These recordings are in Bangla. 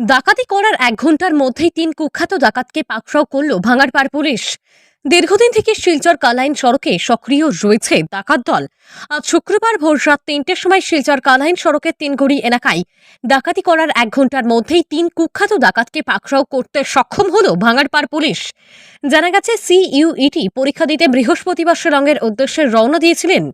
ডাকাতি করার এক ঘণ্টার মধ্যেই তিন কুখ্যাত ডাকাতকে পাকড়াও করল ভাঙারপাড় পুলিশ। দীর্ঘদিন থেকে শিলচর কালাইন সড়কে সক্রিয় রয়েছে ডাকাত দল। আজ শুক্রবার ভোর রাত তিনটের সময় শিলচর কালাইন সড়কের তিনগড়ি এলাকায় ডাকাতি করার এক ঘণ্টার মধ্যেই তিন কুখ্যাত ডাকাতকে পাকড়াও করতে সক্ষম হল ভাঙারপাড় পুলিশ। জানা গেছে, সিইউইটি পরীক্ষা দিতে বৃহস্পতিবার শিলংয়ের উদ্দেশ্যে রওনা দিয়েছিলেন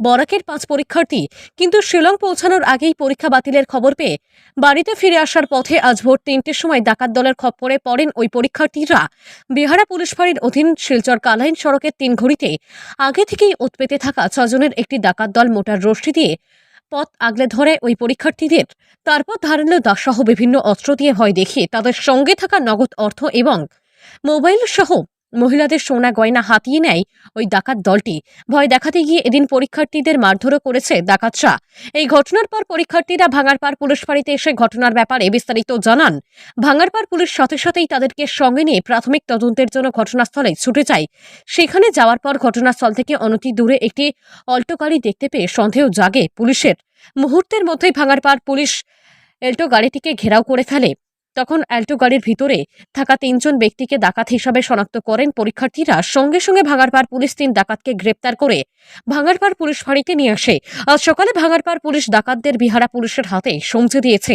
বরাকের পাঁচ পরীক্ষার্থী, কিন্তু শিলং পৌঁছানোর আগেই পরীক্ষা বাতিলের খবর পেয়ে বাড়িতে ফিরে আসার পথে আজ ভোর তিনটের সময় ডাকাত দলের খপ্পরে পড়েন ওই পরীক্ষার্থীরা। বিহারা পুলিশ ফাঁড়ির অধীন শিলচর কালাইন সড়কের তিন ঘড়িতে আগে থেকেই উৎপেতে থাকা ছজনের একটি ডাকাত দল মোটার রশ্মি দিয়ে পথ আগলে ধরে ওই পরীক্ষার্থীদের। তারপর ধারালো দাসসহ বিভিন্ন অস্ত্র দিয়ে ভয় দেখিয়ে তাদের সঙ্গে থাকা নগদ অর্থ এবং মোবাইল সহ মহিলাদের সোনা গয়না হাতিয়ে নেয় ওই ডাকাত দলটি। ভয় দেখাতে গিয়ে এদিন পরীক্ষার্থীদের মারধরও করেছে ডাকাতরা এই ঘটনার পর পরীক্ষার্থীরা ভাঙারপাড় পুলিশ ফাঁড়িতে এসে ঘটনার ব্যাপারে বিস্তারিত জানান। ভাঙারপাড় পুলিশ সাথে সাথেই তাদেরকে সঙ্গে নিয়ে প্রাথমিক তদন্তের জন্য ঘটনাস্থলে ছুটে যায়। সেখানে যাওয়ার পর ঘটনাস্থল থেকে অনতি দূরে একটি অল্টো গাড়ি দেখতে পেয়ে সন্দেহ জাগে পুলিশের। মুহূর্তের মধ্যেই ভাঙারপাড় পুলিশ এল্টো গাড়িটিকে ঘেরাও করে ফেলে। তখন অ্যাল্টো গাড়ির ভিতরে থাকা তিনজন ব্যক্তিকে ডাকাত হিসাবে শনাক্ত করেন পরীক্ষার্থীরা। সঙ্গে সঙ্গে ভাঙারপাড় পুলিশ তিন ডাকাতকে গ্রেপ্তার করে ভাঙারপাড় পুলিশ ফাঁড়িতে নিয়ে আসে। আজ সকালে ভাঙারপাড় পুলিশ ডাকাতদের বিহারা পুলিশের হাতে সমঝে দিয়েছে।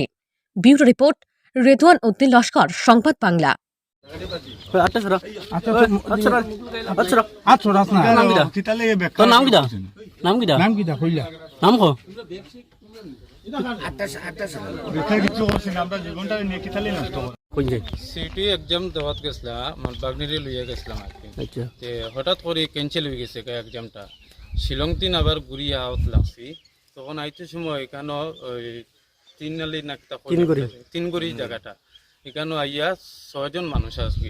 Bureau report Redwan Uddin Laskar Sangbad Bangla. আচ্ছা আচ্ছা আচ্ছা নাম তোর নাম কিটা নাম কিটা নাম কো সিটি এক্সাম দেওয়াত লইয়া গেছিলাম আর কি তে হঠাৎ করে ক্যান্সেল হয়ে গেছে এক্সামটা শিলং তিন আবার ঘুরি আউট লাগছি তখন আইতে সময় এখানে ওই তিন নালি নাকতা তিনগড়ি। তিনগড়ি জায়গাটা এখানে আইয়া ছয়জন মানুষ আসবি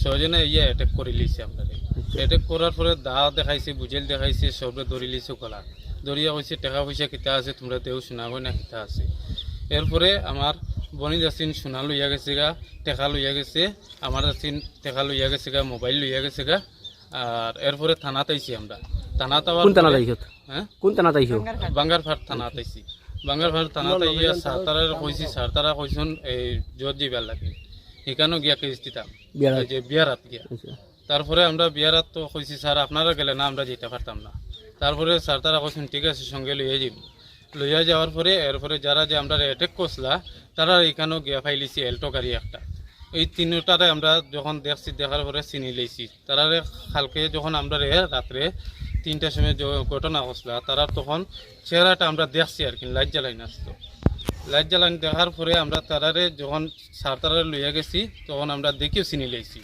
ছয়জনে আইয়া অ্যাটাক করে লিছে আপনাদের অ্যাটাক করার পরে দা দেখাইছে বুঝেল দেখাইছে সবরে ধরি লিছে কলা ধরিয়া কইছে টাকা পয়সা কিতা আছে তোমরা দেও শোনাবই না কিতা আছে। এরপরে আমার বনি যাসিন সোনা লইয়া গেছে গা টেকা লইয়া গেছে আমার যাসিন টেকা লইয়া গেছে গা মোবাইল লইয়া গেছে গা আর এরপরে থানাত আইছি আমরা। থানাত আবার কোন থানা যাইছো হ্যাঁ কোন থানা যাইছো বাঙ্গারফাট থানাত আইছি। বাঙ্গারফাট থানাত আইয়া সারতারার কইছি সারতারা কইছুন এই জোর দিবার লাগে। এখানেও গিয়া কেস দিতাম যে বিয়ারাত গিয়া। আচ্ছা। তারপরে আমরা বিয়ারাত তো কইছি স্যার আপনারা গেলে না আমরা যেতে পারতাম না। তারপরে স্যার তারা কইছেন ঠিক আছে, সঙ্গে লইয়া যাব লইয়া যাওয়ার পরে, এরপরে যারা যে আমরা অ্যাটেক করছিলা, তারা এখানেও গিয়া ফাইলিছি এল্টো গাড়ি একটা। এই তিনটারে আমরা যখন দেখছি, দেখার পরে চিনি লইছি। তারারে কালকে যখন আমরা রাত্রে তিনটার সময় ঘটনা ঘটলা তারা তখন চেহারাটা আমরা দেখছি আর কি, লাইট জ্বালাই নাচতো লাইট জ্বালানি দেখার পরে আমরা তারারে যখন সার তারারে লইয়া গেছি, তখন আমরা দেখিও চিনি লইছি।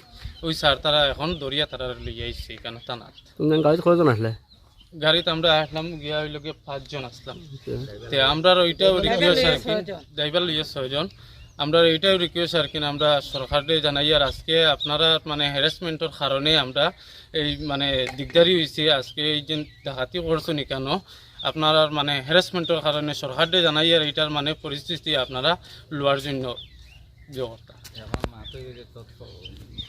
ওই সার তারা এখন দরিয়া তারা লইয়া আইছে এখানে তুমি গাড়িতে আসলে? গাড়িতে আমরা আসলাম গিয়া হইল গিয়ে পাঁচজন আসলাম। তে আমরা ওইটাও রিকোয়েস্ট আর কি। ড্রাইভার লইয়া ছয়জন। আমরা এইটাও রিকোয়েস্ট আর কি আমরা সরকারে জানাই আর আজকে আপনারা মানে হ্যারাসমেন্টের কারণে আমরা এই মানে দিগদারি হয়েছে আজকে এই যে ডাকাতি করছেন কেন আপনারা মানে হ্যারাসমেন্টের কারণে সরকারে জানাই আর এইটার মানে পরিস্থিতি আপনারা লোয়ার জন্য ব্যবস্থা।